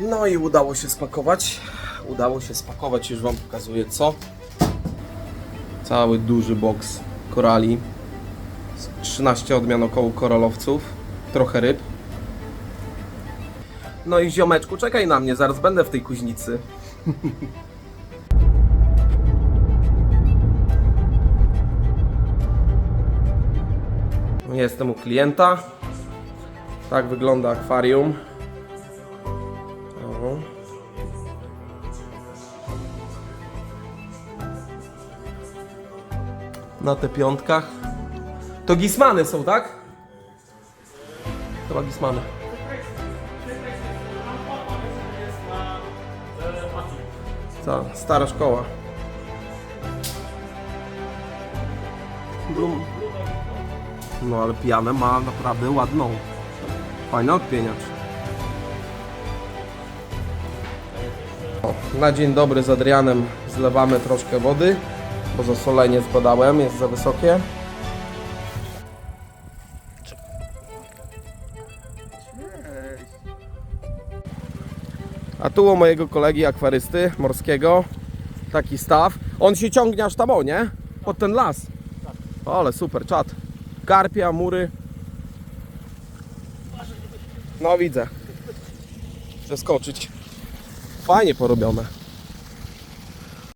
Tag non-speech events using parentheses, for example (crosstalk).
No i udało się spakować. Udało się spakować, już Wam pokazuję co. Cały duży boks korali. 13 odmian około koralowców. Trochę ryb. No i ziomeczku, czekaj na mnie, zaraz będę w tej kuźnicy. (laughs) Jestem u klienta. Tak wygląda akwarium. Na te piątkach. To gismany są, tak? Chyba gismany. Ta, stara szkoła. Blum. No ale pianę ma naprawdę ładną. Fajny odpieniacz. O, na dzień dobry z Adrianem zlewamy troszkę wody, bo zasolenie zbadałem, jest za wysokie. A tu u mojego kolegi akwarysty morskiego taki staw. On się ciągnie aż tam, o nie? Pod ten las. Ale super, czad. Karpia, mury. No widzę. Przeskoczyć. Fajnie porobione.